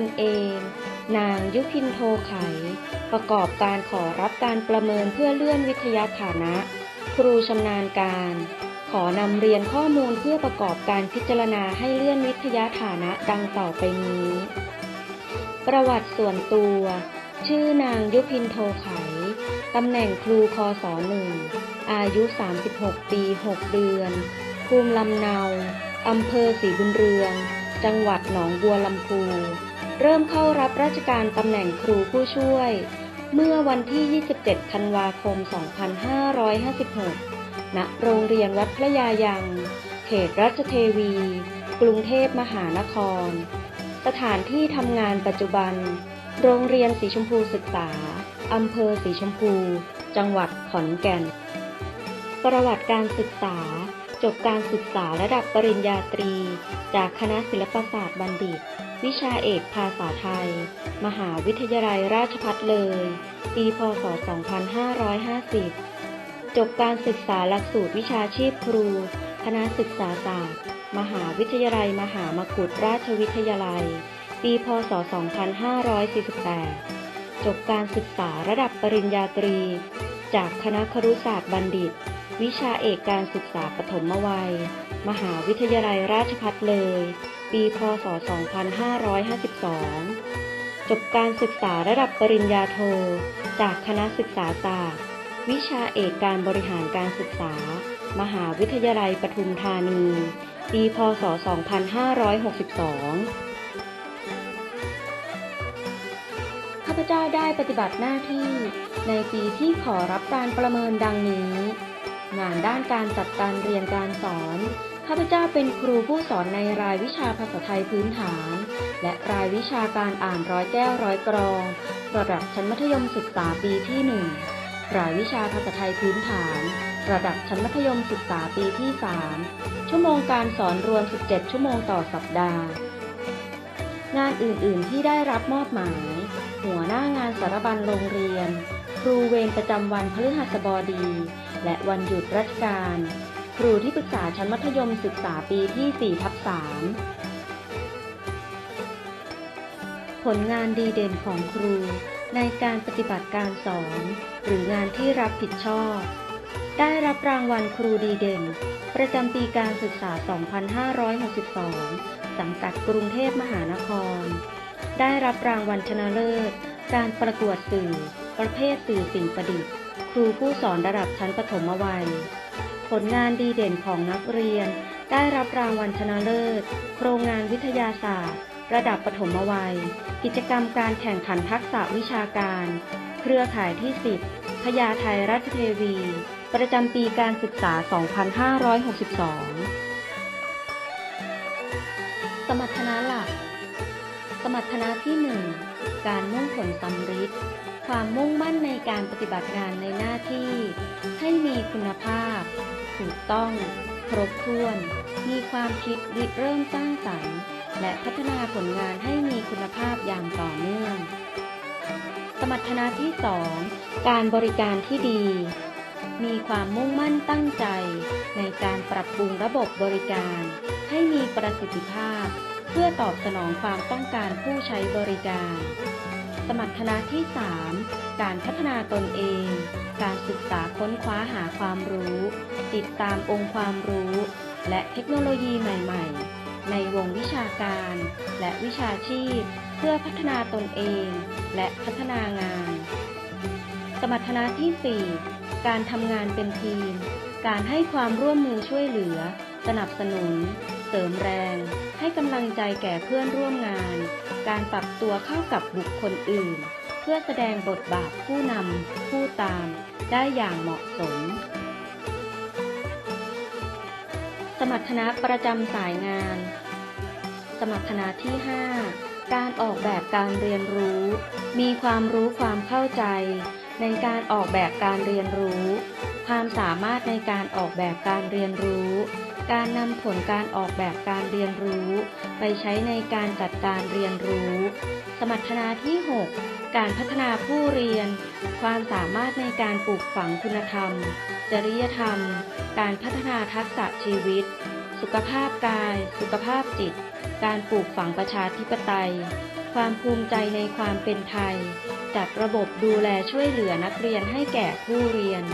พัฒน์แนะนำตนเอง นางยุพินโทไข ประกอบการขอรับการประเมินเพื่อเลื่อนวิทยาฐานะ ครูชำนาญการ ขอนำเรียนข้อมูลเพื่อประกอบการพิจารณาให้เลื่อนวิทยาฐานะดังต่อไปนี้ ประวัติส่วนตัว ชื่อนางยุพินโทไข ตำแหน่งครูคอสอหนึ่งอายุ 36 ปี 6 เดือน ภูมิลำเนา อำเภอศรีบุญเรือง จังหวัดหนองบัวลำพู เริ่มเข้ารับราชการตำแหน่งครูผู้ช่วย เมื่อวันที่ 27 ธันวาคม 2556 ณ โรงเรียนวัดพระยายัง เขตรัชเทวี กรุงเทพมหานคร สถานที่ทำงานปัจจุบัน โรงเรียนสีชมพูศึกษา อำเภอสีชมพู จังหวัดขอนแก่น ประวัติการศึกษา จบการศึกษาระดับปริญญาตรี จากคณะศิลปศาสตร์บัณฑิต วิชาเอกภาษาไทย มหาวิทยาลัยราชภัฏเลย ปีพศ 2550 จบการศึกษาหลักสูตรวิชาชีพครู คณะศึกษาศาสตร์ มหาวิทยาลัยมหามกุฏราชวิทยาลัย ปีพศ 2548 จบการศึกษาระดับปริญญาตรี จากคณะครุศาสตร์บัณฑิต วิชาเอกการศึกษาปฐมวัย มหาวิทยาลัยราชภัฏเลย ปีพศ 2552 จบการศึกษาระดับปริญญาโท จากคณะศึกษาศาสตร์ วิชาเอกการบริหารการศึกษา มหาวิทยาลัยปทุมธานี ปีพศ 2562ข้าพเจ้าได้ปฏิบัติหน้าที่ในปีที่ขอรับการประเมินดังนี้ งานด้านการจัดการเรียนการสอน ข้าพเจ้าเป็นครูผู้สอนในรายวิชาภาษาไทยพื้นฐาน และรายวิชาการอ่านร้อยแก้วร้อยกรอง ระดับชั้นมัธยมศึกษาปีที่ 1 รายวิชาภาษาไทยพื้นฐาน ระดับชั้นมัธยมศึกษาปีที่ 3 ชั่วโมงการสอนรวม 17 ชั่วโมงต่อสัปดาห์ งานอื่น ๆ ที่ได้รับมอบหมาย หัวหน้างานสารบัญโรงเรียน ครูเวรประจำวันพฤหัสบดี และวันหยุดราชการ ครูที่ปรึกษาชั้นมัธยมศึกษาปีที่4ทับ3ผลงานดีเด่นของครูในการปฏิบัติการสอน หรืองานที่รับผิดชอบ ได้รับรางวัลครูดีเด่น ประจำปีการศึกษา 2562 สังกัดกรุงเทพมหานคร ได้รับรางวัลชนะเลิศ การประกวดสื่อ ประเภทสื่อสิ่งประดิษฐ์ ครูผู้สอนระดับชั้นประถมวัย ผลงานดีเด่นของนักเรียน ได้รับรางวัลชนะเลิศ โครงงานวิทยาศาสตร์ ระดับประถมวัย กิจกรรมการแข่งขันทักษะวิชาการ เครือข่ายที่ 10พญาไทราชเทวี ประจำปีการศึกษา 2562 สมรรถนะหลัก สมรรถนะที่ 1 การมุ่งผลสำฤทธิ์ความมุ่งมั่นในการปฏิบัติงานในหน้าที่ ให้มีคุณภาพ ถูกต้อง ครบถ้วน มีความคิดริเริ่มสร้างสรรค์ และพัฒนาผลงานให้มีคุณภาพอย่างต่อเนื่อง สมรรถนะที่ 2 การบริการที่ดี มีความมุ่งมั่นตั้งใจ ในการปรับปรุงระบบบริการ ให้มีประสิทธิภาพ เพื่อตอบสนองความต้องการผู้ใช้บริการ สมรรถนะที่ 3 การพัฒนาตนเอง การศึกษาค้นคว้าหาความรู้ ติดตามองค์ความรู้ และเทคโนโลยีใหม่ ๆ ในวงวิชาการ และวิชาชีพ เพื่อพัฒนาตนเอง และพัฒนางาน สมรรถนะที่ 4 การทำงานเป็นทีม การให้ความร่วมมือช่วยเหลือ สนับสนุน เสริมแรงให้กำลังใจแก่เพื่อนร่วมงาน การปรับตัวเข้ากับบุคคลอื่น เพื่อแสดงบทบาทผู้นำผู้ตาม ได้อย่างเหมาะสม สมรรถนะประจำสายงาน สมรรถนะที่ 5 การออกแบบการเรียนรู้ มีความรู้ความเข้าใจ ในการออกแบบการเรียนรู้ ความสามารถในการออกแบบการเรียนรู้ การนำผลการออกแบบการเรียนรู้ ไปใช้ในการจัดการเรียนรู้ สมรรถนะที่ 6 การพัฒนาผู้เรียน ความสามารถในการปลูกฝังคุณธรรม จริยธรรม การพัฒนาทักษะชีวิต สุขภาพกาย สุขภาพจิต การปลูกฝังประชาธิปไตย ความภูมิใจในความเป็นไทย จัดระบบดูแลช่วยเหลือนักเรียนให้แก่ผู้เรียน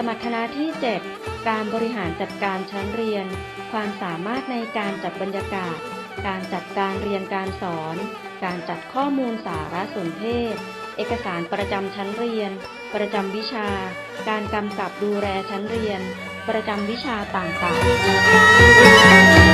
สมรรถนะที่ 7 การบริหารจัดการชั้นเรียน ความสามารถในการจัดบรรยากาศ การจัดการเรียนการสอน การจัดข้อมูลสารสนเทศ เอกสารประจำชั้นเรียน ประจำวิชา การกำกับดูแลชั้นเรียน ประจำวิชาต่างๆ